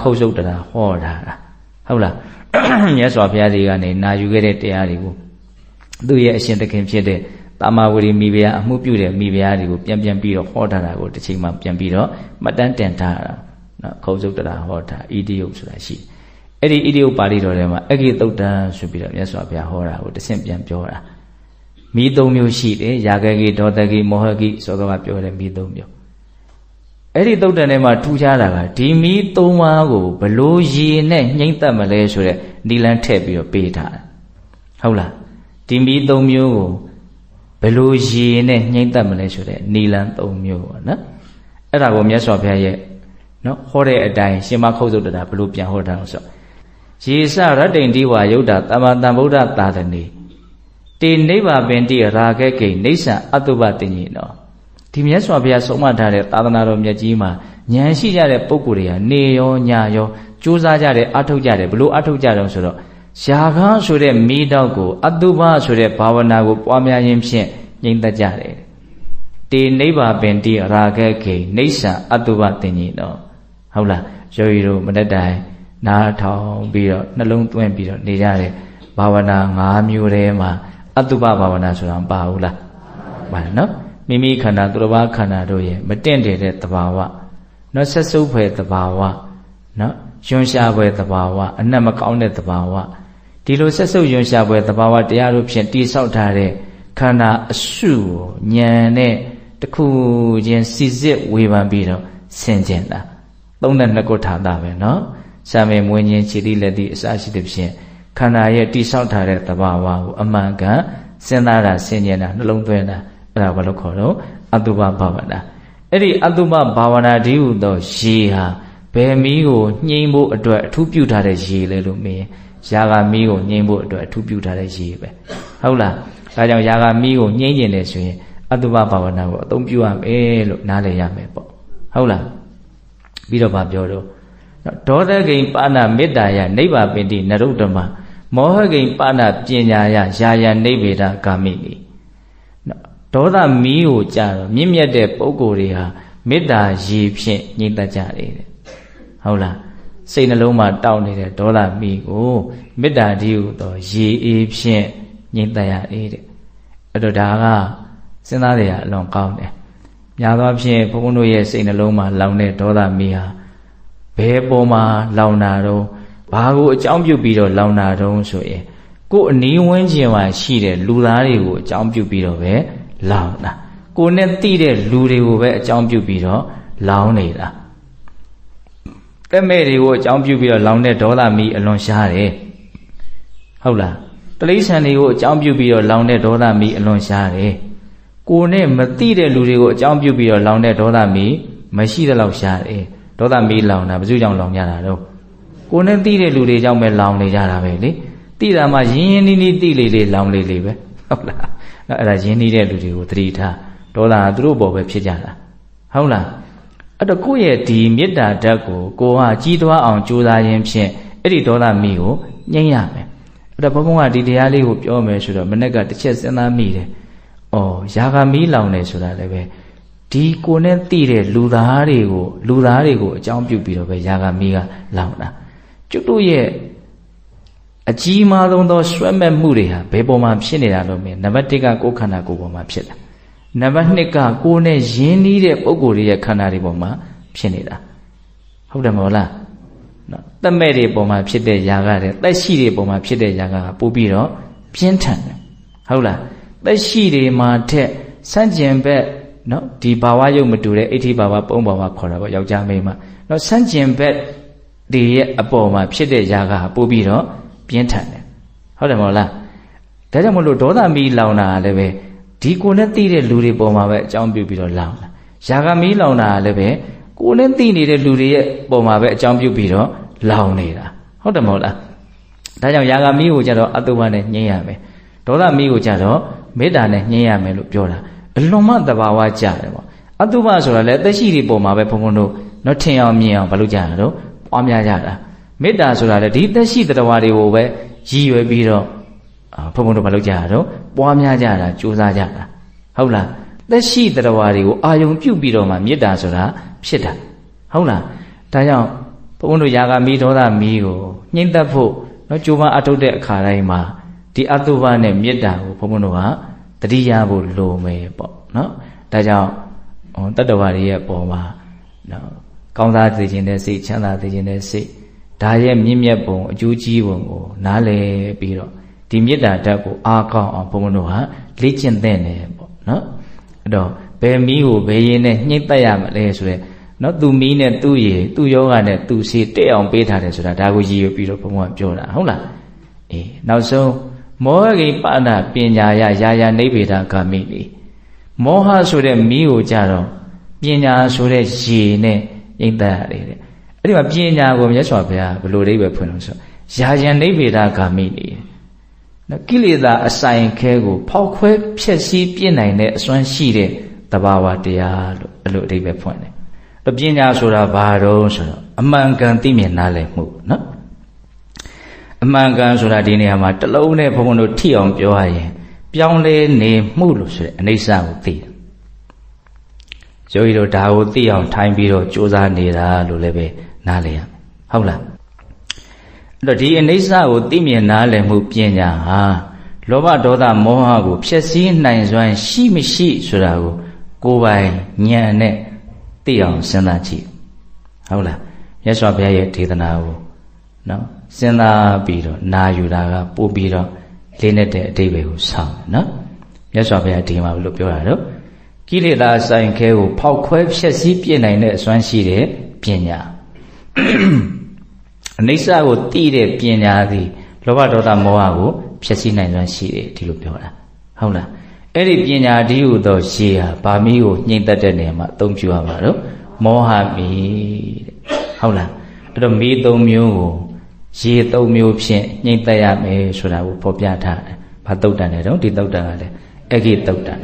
ခုတ်ဆုပ်တရာဟောတာလားဟုတ်လားမြတ်စွာဘုရားကြီးကနေနာယူခဲ့တဲ့တရားတွေကိုသူ့ရဲ့အရှင်သခင်ဖြစ်တဲ့တာမဝရီမိဖုရားအမှုပြုတဲ့မိဖုရားတွေကိုပြန်ပြန်ပြီးတော့ဟောထားတာကိုတစ်ချိန်မှပြန်ပြီးတော့မှတ်တမ်းတင်ထားတာနော်ခုတ်ဆုပ်တရာဟောတာဣတိယုတ်ဆိုတာရှိတယ်အဲ့ဒီဣတိယုတ်ပါဠိတော်ထဲမှာအဂိတုတ်တံဆိုပြီးတော့မြတ်စွာဘုရားဟောတာကိုတစ်ဆင့်ပြန်ပြောတာမိသုံးမျိုးရှိတယ်ယာဂကိဒေါတကိမောဟကိဆိုတော့ပြောတယ်မိသုံးမျိုး အဲ့ဒီတုတ်တန်ထဲမှာထူးခြားတာကဒီမီးသုံးပါးကိုဘလို့ရေနဲ့နှိမ့်သက်မလဲဆိုတဲ့နီလန်းထည့်ပြီးတော့ပေးထားတယ်ဟုတ်လားဒီမီးသုံးမျိုးကိုဘလို့ရေနဲ့နှိမ့်သက်မလဲဆိုတဲ့နီလန်းသုံးမျိုးပေါ့နော်အဲ့ဒါကိုမြတ်စွာဘုရားရဲ့နော်ဟောတဲ့အတိုင်းရှင်မခုတ်သုတ္တရာဘလို့ပြန်ဟောတာလို့ဆိုရေစရတ္တိန်တိဝါယုတ်တာတမ္မာတံဗုဒ္ဓသာသနေတေနိဗ္ဗာပင်တိရာဂေကိနေဆံအတုပတင်ကြီးနော် ဒီမြတ်စွာဘုရားဆုံးမထားတဲ့သာသနာတော်မြတ်ကြီးမှာဉာဏ်ရှိကြတဲ့ပုဂ္ဂိုလ်တွေဟာနေရောညရောကြိုးစားကြတယ်အထုတ်ကြတယ်ဘလို့အထုတ်ကြတော့ဆိုတော့ရှားကားဆိုတဲ့မိတော့ကိုအတုပဆိုတဲ့ဘာဝနာကိုပွားများခြင်းဖြင့်ငြိမ့်သက်ကြတယ်တေနိဗ္ဗာပင်တိရာဂေခေနေဆံအတုပတင်ကြီးတော့ဟုတ်လားယောဂီတို့မတတ်တိုင်နားထောင်ပြီးတော့နှလုံးသွင်းပြီးတော့နေကြတဲ့ဘာဝနာ၅မျိုးထဲမှာအတုပဘာဝနာဆိုတာမပါဘူးလားပါတယ်နော် မိမိခန္ဓာသူတစ်ပါးခန္ဓာတို့ရဲ့မတင့်တယ်တဲ့သဘာဝနော်ဆက်စုပ်ဖွယ်သဘာဝနော်ယွန်ရှားဖွယ်သဘာဝအနက်မကောင်းတဲ့သဘာဝဒီလိုဆက်စုပ်ယွန်ရှားဖွယ်သဘာဝတရားတို့ဖြင့်တိဆောက်ထားတဲ့ခန္ဓာအစုကိုဉာဏ်နဲ့တခုချင်းစီစစ်ဝေဖန်ပြီးတော့ဆင်ကျင်တာသုံးတဲ့နှစ်ခုထာတာပဲနော်စာမေမွေးခြင်းခြေတိလက်တိအစရှိတဲ့ဖြင့်ခန္ဓာရဲ့တိဆောက်ထားတဲ့သဘာဝကိုအမှန်ကန်စဉ်းစားတာဆင်ကျင်တာနှလုံးသွင်းတာ အဲ့ဒါဘာလို့ခေါ်တော့အတုပဘာဝနာအဲ့ဒီအတုပဘာဝနာဒီဟုသောရေဟာဘယ်မီးကိုညှိမ့်ဖို့အတွက်အထူးပြုထားတဲ့ရေလဲလို့မေးရာဂမီးကိုညှိမ့်ဖို့အတွက်အထူးပြုထားတဲ့ရေပဲဟုတ်လားဒါကြောင့်ရာဂမီးကိုညှိမ့်ကျင်တယ်ဆိုရင်အတုပဘာဝနာကိုအသုံးပြုရမယ်လို့နားလည်ရမယ်ပေါ့ဟုတ်လားပြီးတော့ဗာပြောတော့ဒေါသဂိန်ပါဏမေတ္တာယနိဗ္ဗာပင်တိနရုဒ္ဓမမောဟဂိန်ပါဏပညာယယာယနိဗ္ဗေဒကာမိနိ ဒေါသမီးကိုကြတော့မြင့်မြတ်တဲ့ပုဂ္ဂိုလ်တွေဟာမေတ္တာရည်ဖြင့်ညှိတတ်ကြတယ်တဲ့ဟုတ်လားစိတ်နှလုံးမှာတောက်နေတဲ့ဒေါသမီးကိုမေတ္တာဒီဟုသောရည်အေးဖြင့်ညှိတတ်ရတယ်တဲ့အဲ့တော့ဒါကစဉ်းစားရအလွန်ကောင်းတယ်များသောဖြင့်ဘုန်းဘုန်းတို့ရဲ့စိတ်နှလုံးမှာလောင်တဲ့ဒေါသမီးဟာဘယ်ပေါ်မှာလောင်တာတော့ဘာကိုအကြောင်းပြုပြီးတော့လောင်တာတုံးဆိုရင်ကိုယ်အနီးဝန်းကျင်မှာရှိတဲ့လူသားတွေကိုအကြောင်းပြုပြီးတော့ပဲ လောင်တာကိုနဲ့တိတဲ့လူတွေကိုပဲအကြောင်းပြုပြီးတော့လောင်နေတာတက်မဲ့တွေကိုအကြောင်းပြုပြီးတော့လောင်တဲ့ဒေါသမီးအလွန်ရှားတယ်ဟုတ်လားတလိษံတွေကိုအကြောင်းပြုပြီးတော့လောင်တဲ့ဒေါသမီးအလွန်ရှားတယ်ကိုနဲ့မတိတဲ့လူတွေကိုအကြောင်းပြုပြီးတော့လောင်တဲ့ဒေါသမီးမရှိတဲ့လောက်ရှားတယ်ဒေါသမီးလောင်တာဘယ်သူကြောင့်လောင်ကြတာတော့ကိုနဲ့တိတဲ့လူတွေကြောင့်ပဲလောင်နေကြတာပဲလေတိတာမှရင်းရင်းနှီးနှီးတိလေလေလောင်လေလေပဲ ဟုတ်လားအဲ့ဒါရင်းနှီးတဲ့လူတွေကိုသတိထားဒေါသကသူတို့ဘောပဲဖြစ်ကြတာဟုတ်လားအဲ့တော့ကိုယ့်ရဲ့ဒီမေတ္တာဓာတ်ကိုကိုကကြီးသွားအောင်ကြိုးစားခြင်းဖြင့်အဲ့ဒီဒေါသမီကိုငြိမ်းရမယ်အဲ့တော့ဘုန်းဘုန်းကဒီတရားလေးကိုပြောမယ်ဆိုတော့မနေ့ကတစ်ချက်စဉ်းစားမိတယ်။အော်ယာဂမီးလောင်တယ်ဆိုတာလည်းပဲဒီကိုနဲ့တိတဲ့လူသားတွေကိုလူသားတွေကိုအကြောင်းပြုပြီးတော့ပဲယာဂမီးကလောင်တာကျွတ်တို့ရဲ့ အကြီးမားဆုံးသောဆွဲမဲ့မှုတွေဟာဘယ်ပေါ်မှာဖြစ်နေတာလို့မြင်နံပါတ်1ကကိုယ်ခန္ဓာကိုယ်ပေါ်မှာဖြစ်တာနံပါတ်2ကကိုယ်နဲ့ယဉ်နီးတဲ့ပုံကိုယ်တွေရဲ့ခန္ဓာတွေပေါ်မှာဖြစ်နေတာဟုတ်တယ်မဟုတ်လားနော်တက်မဲ့တွေပေါ်မှာဖြစ်တဲ့ຢာကတဲ့တက်ရှိတွေပေါ်မှာဖြစ်တဲ့ຢာကပို့ပြီးတော့ပြင်းထန်တယ်ဟုတ်လားတက်ရှိတွေမှာထက်စန့်ကျင်ဘက်နော်ဒီဘာဝယုတ်မတူတဲ့အဋ္ဌိဘာဝပုံဘာဝခေါ်တာပေါ့ယောက်ျားမိန်းမနော်စန့်ကျင်ဘက်တွေရဲ့အပေါ်မှာဖြစ်တဲ့ຢာကပို့ပြီးတော့ ပြင်းထန်တယ်ဟုတ်တယ်မဟုတ်လားဒါကြောင့်မလို့ဒေါသမီးလောင်တာလည်းပဲဒီကိုနဲ့သိတဲ့လူတွေပေါ်မှာပဲအကြောင်းပြုပြီးတော့လောင်တာယာကမီးလောင်တာလည်းပဲကိုနဲ့သိနေတဲ့လူတွေရဲ့ပေါ်မှာပဲအကြောင်းပြုပြီးတော့လောင်နေတာဟုတ်တယ်မဟုတ်လားဒါကြောင့်ယာကမီးကိုကြတော့အတုဝနဲ့ညှင်းရမယ်ဒေါသမီးကိုကြတော့မေတ္တာနဲ့ညှင်းရမယ်လို့ပြောတာအလွန်မှတဘာဝကြတယ်ပေါ့အတုပဆိုတာလည်းသက်ရှိတွေပေါ်မှာပဲဘုံဘုံတို့တော့ထင်အောင်မြင်အောင်မလုပ်ကြတာတော့ပွားများကြတာ မေတ္တာဆိုတာလေဒီသက်ရှိတရားတွေကိုပဲရည်ရွယ်ပြီးတော့ဘုံဘုံတို့မလုပ်ကြရတော့ပွားများကြတာကြိုးစားကြတာဟုတ်လားသက်ရှိတရားတွေကိုအာယုံပြုတ်ပြီးတော့မှမေတ္တာဆိုတာဖြစ်တာဟုတ်လားဒါကြောင့်ဘုန်းတို့ຢာကမီးဒေါသမီးကိုညှိမ့်သက်ဖို့နော်ကြိုးပမ်းအထုတ်တဲ့အခါတိုင်းမှာဒီအတုပနဲ့မေတ္တာကိုဘုန်းဘုန်းတို့ကတတိယဖို့လိုမယ်ပေါ့နော်ဒါကြောင့်ဟောတတ္တဝါတွေရဲ့ပုံမှာနော်ကောင်းစားသိခြင်းတဲ့စိတ်ချမ်းသာသိခြင်းတဲ့စိတ် ဒါရဲ့မြင့်မြတ်ပုံအကျိုးကြီးပုံကိုနားလည်ပြီးတော့ဒီမေတ္တာဓာတ်ကိုအားကောင်းအောင်ဘုန်းဘုန်းတို့ဟာလေ့ကျင့်သင့်တယ်ပေါ့နော်အဲ့တော့ဘယ်မီးကိုဘယ်ရင်းနဲ့ညှိမ့်သက်ရမလဲဆိုတဲ့နော်သူမီးနဲ့သူ့ရေသူ့ယောဂနဲ့သူ့စီတက်အောင်ပေးထားတယ်ဆိုတာဒါကိုရည်ရွယ်ပြီးတော့ဘုံဘုံကပြောတာဟုတ်လားအေးနောက်ဆုံးမောဟကိပဏပညာယယာယာနိဗ္ဗေဒဂาမိနိမောဟဆိုတဲ့မီးကိုကြတော့ပညာဆိုတဲ့ရေနဲ့ညှိမ့်သက်ရတယ်တဲ့ အဲ့ဒီမှာပညာကိုမြတ်စွာဘုရားဘယ်လိုအိဗယ်ဖွင့်လို့ဆိုယာယနိဗ္ဗေဒဂาမိနိနော်ကိလေသာအဆိုင်ခဲကို ဖောက်ခွဲဖျက်ဆီးပြစ်နိုင်တဲ့အစွမ်းရှိတဲ့တဘာဝတရားလို့အဲ့လိုအဓိပ္ပာယ်ဖွင့်တယ်။ပညာဆိုတာဘာတော့ဆိုတော့အမှန်ကန်သိမြင်နားလည်မှုနော်။အမှန်ကန်ဆိုတာဒီနေရာမှာတလုံးနဲ့ဘုံဘုံတို့ထိအောင်ပြောရရင် ပြောင်းလဲနေမှုလို့ဆိုတဲ့အနိစ္စကိုသိတယ်။ ယောဂီတို့ဒါကိုသိအောင်ထိုင်ပြီးတော့ကြိုးစားနေတာလို့လည်းပဲနားလည်ရဟုတ်လား။အဲ့တော့ဒီအနိစ္စကိုသိမြင်နားလည်မှုပညာဟာလောဘဒေါသမောဟကိုဖျက်ဆီးနိုင်စွမ်းရှိမရှိဆိုတာကိုကိုယ်ပိုင်ဉာဏ်နဲ့သိအောင်စဉ်းစားကြည့်ဟုတ်လားမြတ်စွာဘုရားရဲ့ဒေသနာကိုနော်စဉ်းစားပြီးတော့နာယူတာကပို့ပြီးတော့လေးနဲ့တဲ့အတိတ်ပဲကိုဆောင်းနော်မြတ်စွာဘုရားဒီမှာဘယ်လိုပြောတာတော့ ကိလေသာဆိုင်ခဲကိုဖောက်ခွဲဖျက်ဆီးပြစ်နိုင်တဲ့အစွမ်းရှိတဲ့ပညာအနိစ္စကိုသိတဲ့ပညာသည်လောဘဒေါသမောဟကိုဖျက်ဆီးနိုင်စွမ်းရှိတယ်ဒီလိုပြောတာဟုတ်လားအဲ့ဒီပညာဒီဟုသောရှေးဟာဗာမီးကိုညှိမ့်တတ်တဲ့နေရာမှာအသုံးပြုရမှာတော့မောဟမီတဲ့ဟုတ်လားအဲ့တော့မီးသုံးမျိုးကိုရေသုံးမျိုးဖြင့်ညှိမ့်တတ်ရမယ်ဆိုတာကိုဖော်ပြထားတယ်ဘာတုတ်တန်တယ်တော့ဒီတုတ်တန်ကလည်းအဂိတုတ်တန်